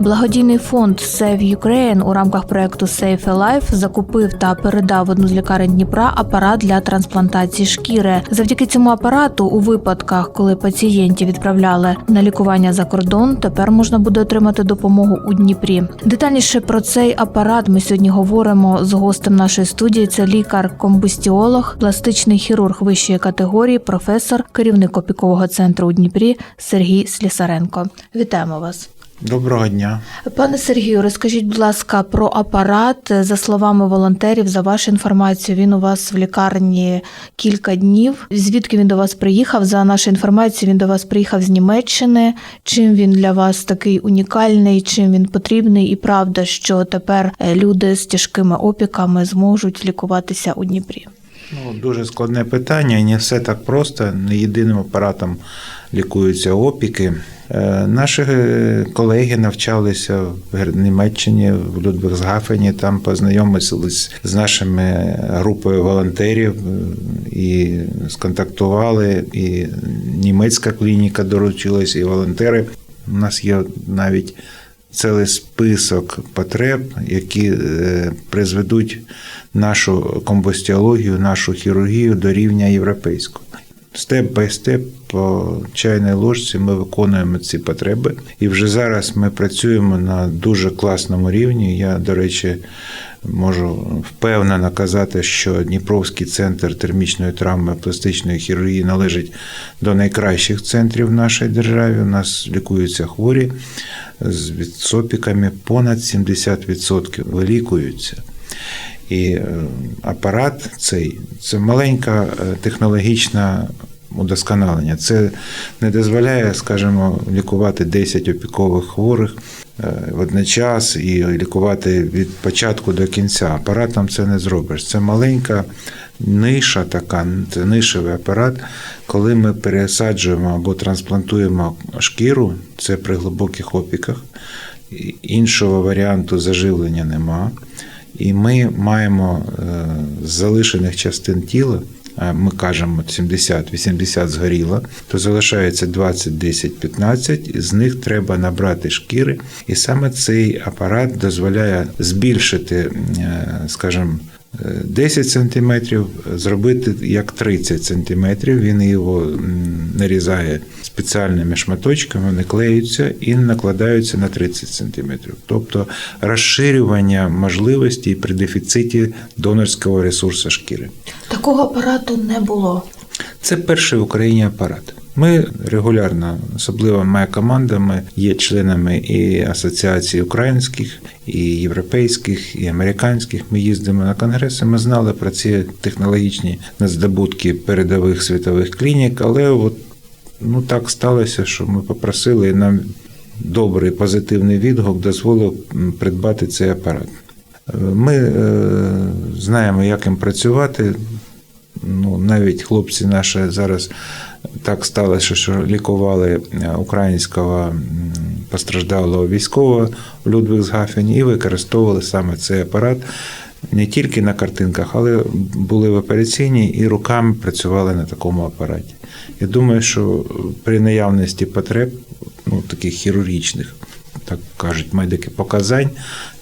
Благодійний фонд Save Ukraine у рамках проекту Save a Life закупив та передав одну з лікарень Дніпра апарат для трансплантації шкіри. Завдяки цьому апарату, у випадках, коли пацієнтів відправляли на лікування за кордон, тепер можна буде отримати допомогу у Дніпрі. Детальніше про цей апарат ми сьогодні говоримо з гостем нашої студії. Це лікар-комбустіолог, пластичний хірург вищої категорії, професор, керівник опікового центру у Дніпрі Сергій Слісаренко. Вітаємо вас. Доброго дня. Пане Сергію, розкажіть, будь ласка, про апарат. За словами волонтерів, за вашу інформацію, він у вас в лікарні кілька днів. Звідки він до вас приїхав? За нашу інформацію, він до вас приїхав з Німеччини. Чим він для вас такий унікальний? Чим він потрібний? І правда, що тепер е, люди з тяжкими опіками зможуть лікуватися у Дніпрі? Ну, дуже складне питання, і не все так просто. Не єдиним апаратом лікуються опіки. Е, Наші е, колеги навчалися в Німеччині, в Людвигсгафені, там познайомились з нашими групою волонтерів е, і сконтактували. І німецька клініка долучилась, і волонтери. У нас є навіть цілий список потреб, які призведуть нашу комбустіологію, нашу хірургію до рівня європейського. Степ бай степ по чайній ложці ми виконуємо ці потреби. І вже зараз ми працюємо на дуже класному рівні. Я, до речі, можу впевнено казати, що Дніпровський центр термічної травми пластичної хірургії належить до найкращих центрів в нашій державі. У нас лікуються хворі з відсопіками понад 70% вилікуються. І е, апарат цей це маленька е, технологічна удосконалення. Це не дозволяє, скажімо, лікувати 10 опікових хворих е, водночас і лікувати від початку до кінця. Апаратом це не зробиш. Це маленька ниша, така це нишевий апарат. Коли ми пересаджуємо або трансплантуємо шкіру, це при глибоких опіках. Іншого варіанту заживлення нема. І ми маємо е, з залишених частин тіла, ми кажемо 70-80 згоріло, то залишається 20, 10, 15, і з них треба набрати шкіри. І саме цей апарат дозволяє збільшити, е, скажімо, е, 10 см, зробити як 30 см. Він його нарізає спеціальними шматочками, вони клеються і накладаються на 30 см. Тобто розширювання можливостей при дефіциті донорського ресурсу шкіри. Такого апарату не було. Це перший в Україні апарат. Ми регулярно, особливо моя команда, ми є членами і асоціації українських, і європейських, і американських. Ми їздимо на конгреси. Ми знали про ці технологічні здобутки передових світових клінік, але от ну так сталося, що ми попросили і нам добрий позитивний відгук дозволив придбати цей апарат. Ми е, знаємо, як їм працювати. Ну, навіть хлопці наші зараз так сталося, що лікували е, українського постраждалого військового в Людвигсгафені і використовували саме цей апарат не тільки на картинках, але були в операційній і руками працювали на такому апараті. Я думаю, що при наявності потреб, ну таких хірургічних, так кажуть медики, показань,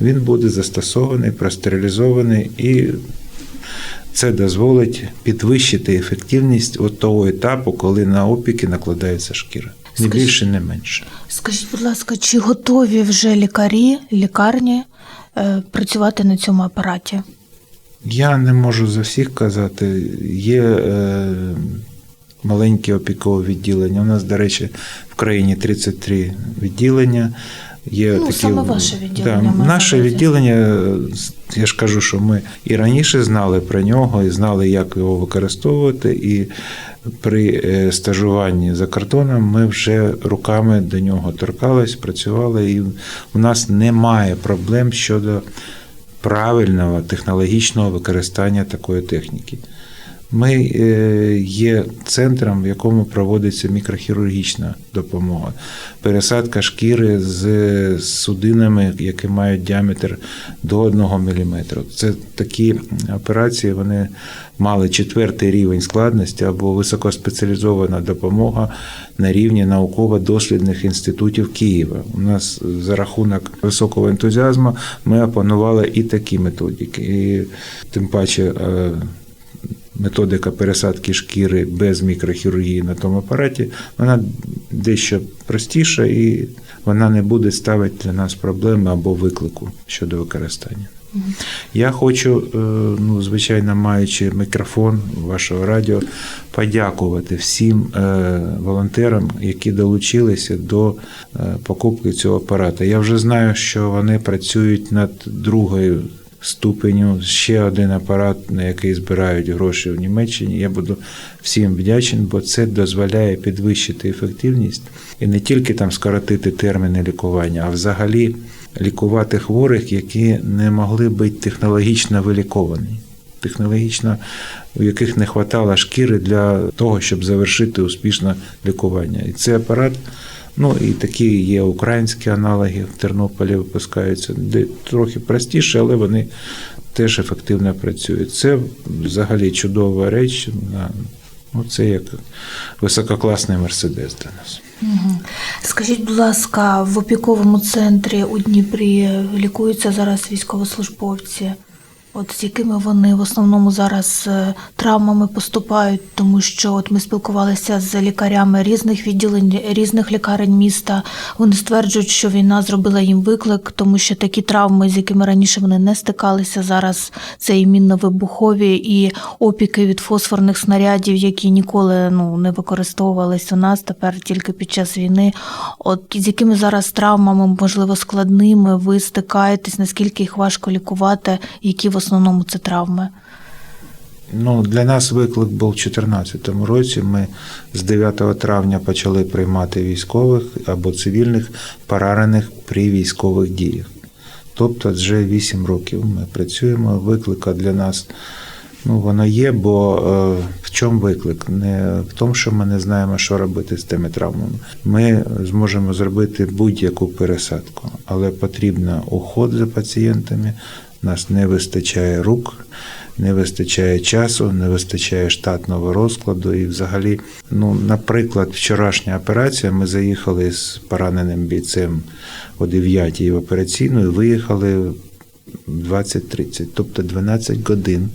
він буде застосований, простерилізований і це дозволить підвищити ефективність от того етапу, коли на опіки накладається шкіра. Не більше, не менше. Скажіть, будь ласка, чи готові вже лікарі, лікарні е, працювати на цьому апараті? Я не можу за всіх казати. Є е, маленькі опікові відділення. У нас, до речі, в країні 33 відділення. Є Ну, такі, саме ваше відділення Да, наше на відділення, я ж кажу, що ми і раніше знали про нього, і знали, як його використовувати. І при е, стажуванні за кордоном ми вже руками до нього торкались, працювали, і у нас немає проблем щодо правильного технологічного використання такої техніки. Ми е, є центром, в якому проводиться мікрохірургічна допомога. Пересадка шкіри з судинами, які мають діаметр до 1 мм. Це такі операції, вони мали четвертий рівень складності або високоспеціалізована допомога на рівні науково-дослідних інститутів Києва. У нас за рахунок високого ентузіазму ми опанували і такі методики. І тим паче. Методика пересадки шкіри без мікрохірургії на тому апараті, вона дещо простіша і вона не буде ставити для нас проблеми або виклику щодо використання. Я хочу, е, ну, звичайно, маючи мікрофон вашого радіо, подякувати всім е, волонтерам, які долучилися до е, покупки цього апарата. Я вже знаю, що вони працюють над другою ступеню. Ще один апарат, на який збирають гроші в Німеччині. Я буду всім вдячний, бо це дозволяє підвищити ефективність і не тільки там скоротити терміни лікування, а взагалі лікувати хворих, які не могли бути технологічно виліковані. Технологічно, у яких не вистачало шкіри для того, щоб завершити успішне лікування. І цей апарат Ну і такі є українські аналоги в Тернополі випускаються, де трохи простіше, але вони теж ефективно працюють. Це взагалі чудова реч. Ну, це як висококласний мерседес для нас. Скажіть, будь ласка, в опіковому центрі у Дніпрі лікуються зараз військовослужбовці? От з якими вони в основному зараз е, травмами поступають, тому що от ми спілкувалися з лікарями різних відділень, різних лікарень міста. Вони стверджують, що війна зробила їм виклик, тому що такі травми, з якими раніше вони не стикалися, зараз це і мінно-вибухові, і опіки від фосфорних снарядів, які ніколи ну не використовувались у нас тепер тільки під час війни. От з якими зараз травмами, можливо, складними, ви стикаєтесь, наскільки їх важко лікувати, які в основному це травми? Ну, для нас виклик був у 2014 році. Ми з 9 травня почали приймати військових або цивільних поранених при військових діях. Тобто вже 8 років ми працюємо. Виклика для нас ну, воно є, бо е, в чому виклик? Не в тому, що ми не знаємо, що робити з тими травмами. Ми зможемо зробити будь-яку пересадку, але потрібен уход за пацієнтами. Нас не вистачає рук, не вистачає часу, не вистачає штатного розкладу. І взагалі, ну, наприклад, вчорашня операція. Ми заїхали з пораненим бійцем о 9 в операційну і виїхали 20.30, тобто 12 годин.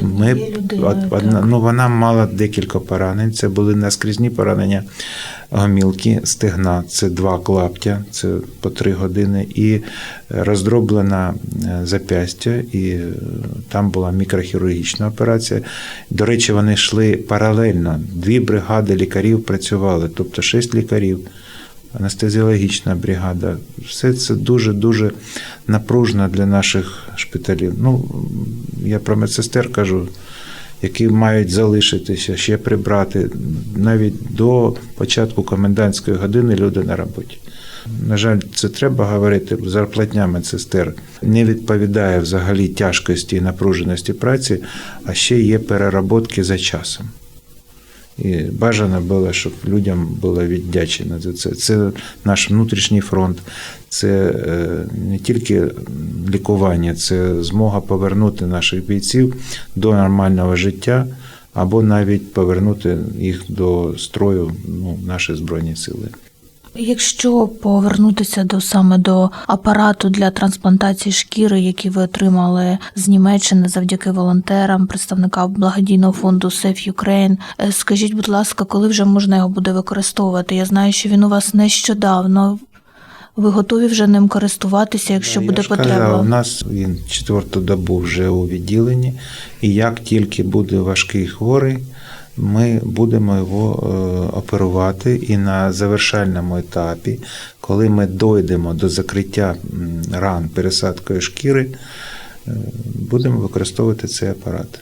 Ми, од- одна, ну, вона мала декілька поранень. Це були наскрізні поранення гомілки, стегна, це два клаптя, це по три години, і роздроблена е, запястя, і е, там була мікрохірургічна операція. До речі, вони йшли паралельно. Дві бригади лікарів працювали, тобто шість лікарів. Анестезіологічна бригада, все це дуже-дуже напружено для наших шпиталів. Ну, я про медсестер кажу, які мають залишитися, ще прибрати. Навіть до початку комендантської години люди на роботі. На жаль, це треба говорити. Зарплатня медсестер не відповідає взагалі тяжкості і напруженості праці, а ще є переработки за часом. І бажано було, щоб людям було віддячено за це. Це наш внутрішній фронт, це е, не тільки лікування, це змога повернути наших бійців до нормального життя або навіть повернути їх до строю ну, наші збройні сили. Якщо повернутися до саме до апарату для трансплантації шкіри, який ви отримали з Німеччини завдяки волонтерам, представникам благодійного фонду Save Ukraine, е, скажіть, будь ласка, коли вже можна його буде використовувати? Я знаю, що він у вас нещодавно. Ви готові вже ним користуватися, якщо Я буде ж потреба? Казав, у нас він четверту добу вже у відділенні, і як тільки буде важкий хворий, ми будемо його е, оперувати. І на завершальному етапі, коли ми дойдемо до закриття ран пересадкою шкіри, е, будемо використовувати цей апарат.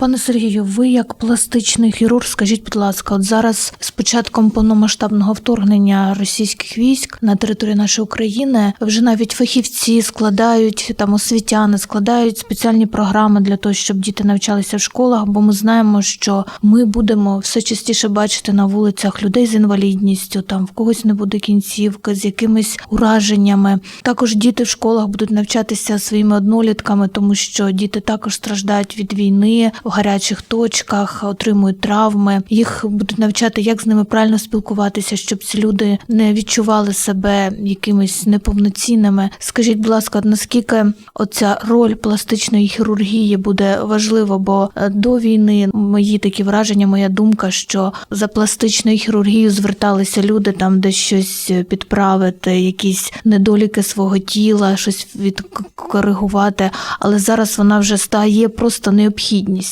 Пане Сергію, ви як пластичний хірург, скажіть, будь ласка, от зараз з початком повномасштабного вторгнення російських військ на територію нашої України вже навіть фахівці складають там освітяни, складають спеціальні програми для того, щоб діти навчалися в школах. Бо ми знаємо, що ми будемо все частіше бачити на вулицях людей з інвалідністю, там в когось не буде кінцівки з якимись ураженнями. Також діти в школах будуть навчатися своїми однолітками, тому що діти також страждають від війни гарячих точках, отримують травми. Їх будуть навчати, як з ними правильно спілкуватися, щоб ці люди не відчували себе якимись неповноцінними. Скажіть, будь ласка, наскільки оця роль пластичної хірургії буде важлива? Бо е, до війни мої такі враження, моя думка, що за пластичною хірургією зверталися люди там, де щось підправити, якісь недоліки свого тіла, щось відкоригувати. Але зараз вона вже стає просто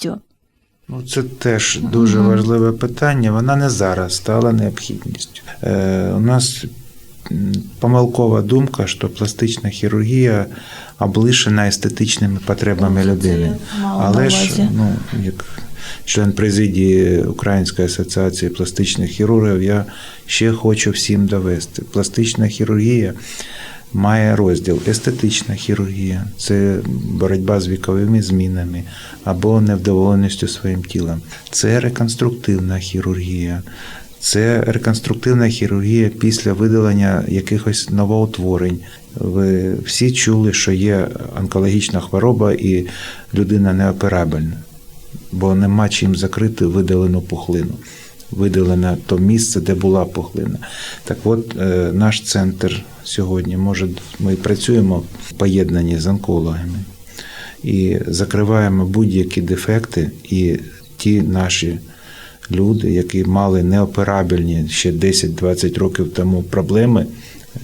необхідністю. Ну, це теж дуже важливе питання. Вона не зараз стала необхідністю. Е, у нас помилкова думка, що пластична хірургія облишена естетичними потребами Це людини. Але ж, ну, як член президії Української асоціації пластичних хірургів, я ще хочу всім довести. Пластична хірургія має розділ естетична хірургія, це боротьба з віковими змінами або невдоволеністю своїм тілом. Це реконструктивна хірургія. Це реконструктивна хірургія після видалення якихось новоутворень. Ви всі чули, що є онкологічна хвороба і людина неоперабельна, бо нема чим закрити видалену пухлину. Видалено то місце, де була пухлина. Так от, е, наш центр сьогодні може, ми працюємо в поєднанні з онкологами і закриваємо будь-які дефекти, і ті наші люди, які мали неоперабельні ще 10-20 років тому проблеми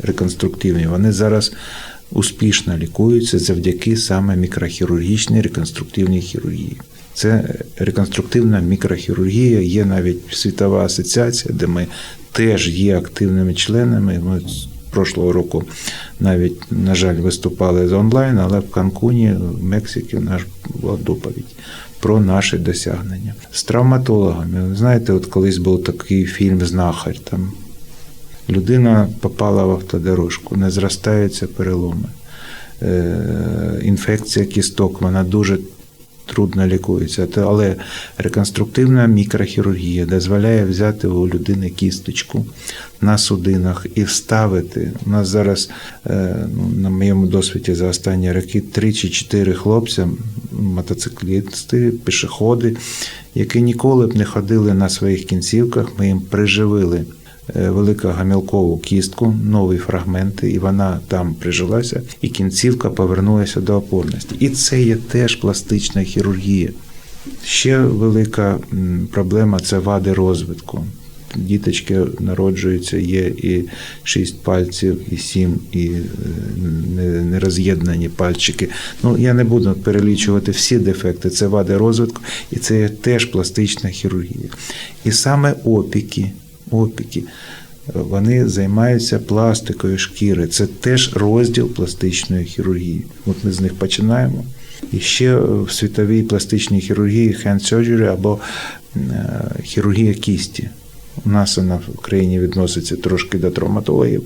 реконструктивні, вони зараз успішно лікуються завдяки саме мікрохірургічній реконструктивній хірургії. Це реконструктивна мікрохірургія, є навіть світова асоціація, де ми теж є активними членами. Ми з прошлого року навіть, на жаль, виступали з онлайн, але в Канкуні, в Мексиці, нас була доповідь про наші досягнення. З травматологами. Ви знаєте, от колись був такий фільм Знахар. Там людина попала в автодорожку, не зростаються переломи. Е, Інфекція кісток, вона дуже трудно лікується. Але реконструктивна мікрохірургія дозволяє взяти у людини кісточку на судинах і вставити. У нас зараз, е, ну, на моєму досвіді за останні роки, 3 чи 4 хлопця, мотоциклісти, пішоходи, які ніколи б не ходили на своїх кінцівках, ми їм приживили е, великогамілкову кістку, нові фрагменти, і вона там прижилася, і кінцівка повернулася до опорності. І це є теж пластична хірургія. Ще велика проблема це вади розвитку. Діточки народжуються, є і шість пальців, і сім, і е, нероз'єднані пальчики. Ну, я не буду перелічувати всі дефекти, це вади розвитку, і це теж пластична хірургія. І саме опіки, опіки, вони займаються пластикою шкіри. Це теж розділ пластичної хірургії. От ми з них починаємо. І ще в світовій пластичній хірургії hand surgery або е, хірургія кісті. У нас вона в Україні відноситься трошки до травматологів,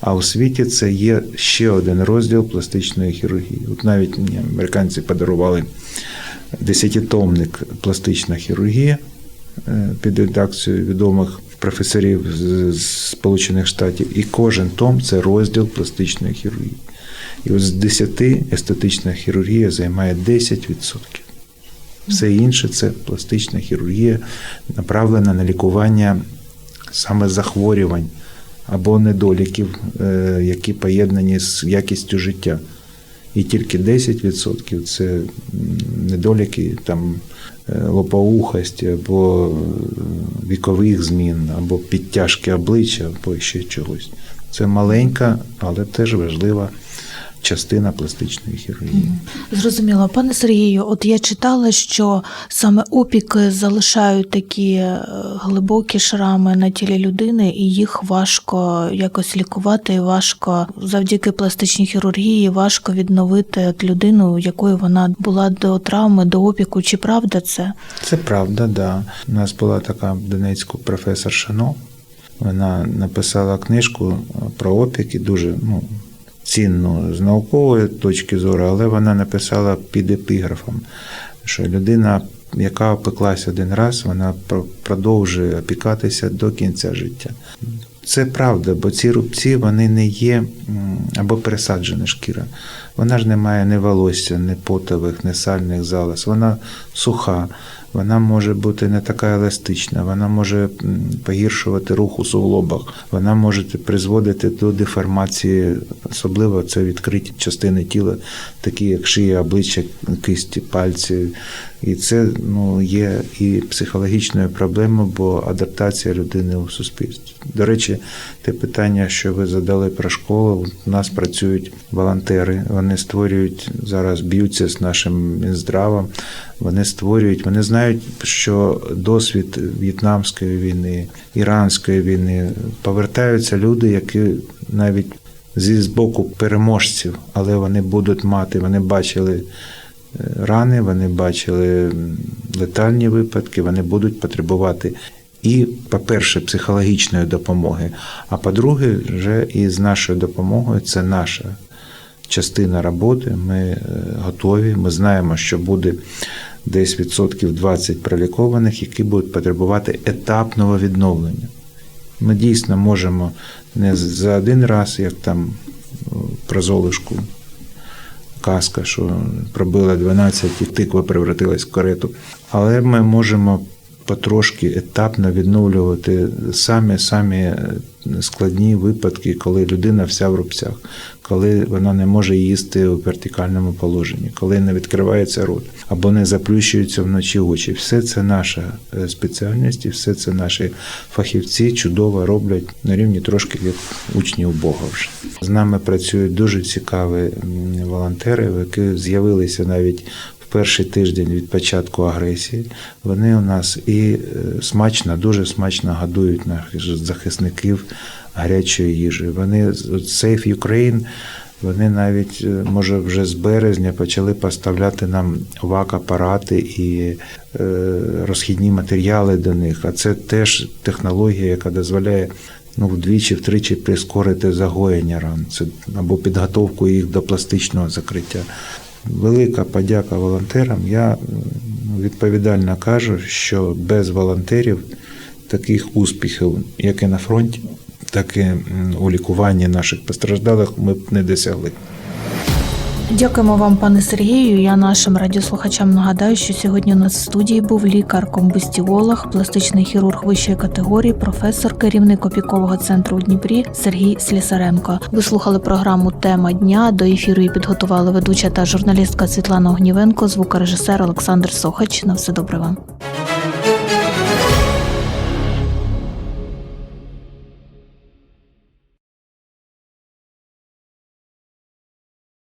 а у світі це є ще один розділ пластичної хірургії. От навіть мені американці подарували десятитомник пластична хірургія е, під редакцією відомих професорів з Сполучених Штатів, і кожен том це розділ пластичної хірургії. І от з 10 естетична хірургія займає 10%. Все інше це пластична хірургія, направлена на лікування саме захворювань або недоліків, е, які поєднані з якістю життя. І тільки 10% це недоліки там е, лопоухості або е, вікових змін, або підтяжки обличчя, або ще чогось. Це маленька, але теж важлива частина пластичної хірургії. Зрозуміло, пане Сергію, от я читала, що саме опіки залишають такі е, глибокі шрами на тілі людини, і їх важко якось лікувати, і важко завдяки пластичній хірургії важко відновити от людину, якою вона була до травми, до опіку. Чи правда це? Це правда, да. У нас була така в Донецьку професор Шано. Вона написала книжку про опіки, дуже ну, цінну з наукової точки зору, але вона написала під епіграфом, що людина, яка опеклась один раз, вона продовжує опікатися до кінця життя. Це правда, бо ці рубці вони не є або пересаджена шкіра. Вона ж не має ні волосся, ні потових, ні сальних залоз. Вона суха, вона може бути не така еластична, вона може погіршувати рух у суглобах, вона може призводити до деформації, особливо це відкриті частини тіла, такі як шия, обличчя, кисті, пальці. І це ну, є і психологічною проблемою, бо адаптація людини у суспільстві. До речі, те питання, що ви задали про школу, у нас працюють волонтери, вони створюють зараз, б'ються з нашим Мінздравом, вони створюють, вони знають, що досвід В'єтнамської війни, Іранської війни повертаються люди, які навіть зі з боку переможців, але вони будуть мати, вони бачили е, рани, вони бачили летальні випадки, вони будуть потребувати і, по-перше, психологічної допомоги, а по-друге, вже і з нашою допомогою це наша частина роботи. Ми е, готові, ми знаємо, що буде десь відсотків 20 пролікованих, які будуть потребувати етапного відновлення. Ми дійсно можемо не за один раз, як там про золушку казка, що пробила 12 і тиква превратилась в карету. Але ми можемо потрошки етапно відновлювати самі самі е, складні випадки, коли людина вся в рубцях, коли вона не може їсти у вертикальному положенні, коли не відкривається рот або не заплющуються вночі очі. Все це наша е, спеціальність, і все це наші фахівці чудово роблять на рівні трошки як учні у Бога вже. З нами працюють дуже цікаві волонтери, які з'явилися навіть перший тиждень від початку агресії. Вони у нас і е, смачно, дуже смачно годують наших захисників гарячої їжі. Вони Safe Ukraine, вони навіть, е, може, вже з березня почали поставляти нам вак-апарати і е, розхідні матеріали до них. А це теж технологія, яка дозволяє ну, вдвічі-втричі прискорити загоєння ран це, або підготовку їх до пластичного закриття. Велика подяка волонтерам. Я відповідально кажу, що без волонтерів таких успіхів, як і на фронті, так і у лікуванні наших постраждалих, ми б не досягли. Дякуємо вам, пане Сергію. Я нашим радіослухачам нагадаю, що сьогодні у нас в студії був лікар-комбустіолог, пластичний хірург вищої категорії, професор, керівник опікового центру у Дніпрі Сергій Слісаренко. Ви слухали програму Тема дня. До ефіру її підготували ведуча та журналістка Світлана Огнівенко, звукорежисер Олександр Сохач. На все добре вам.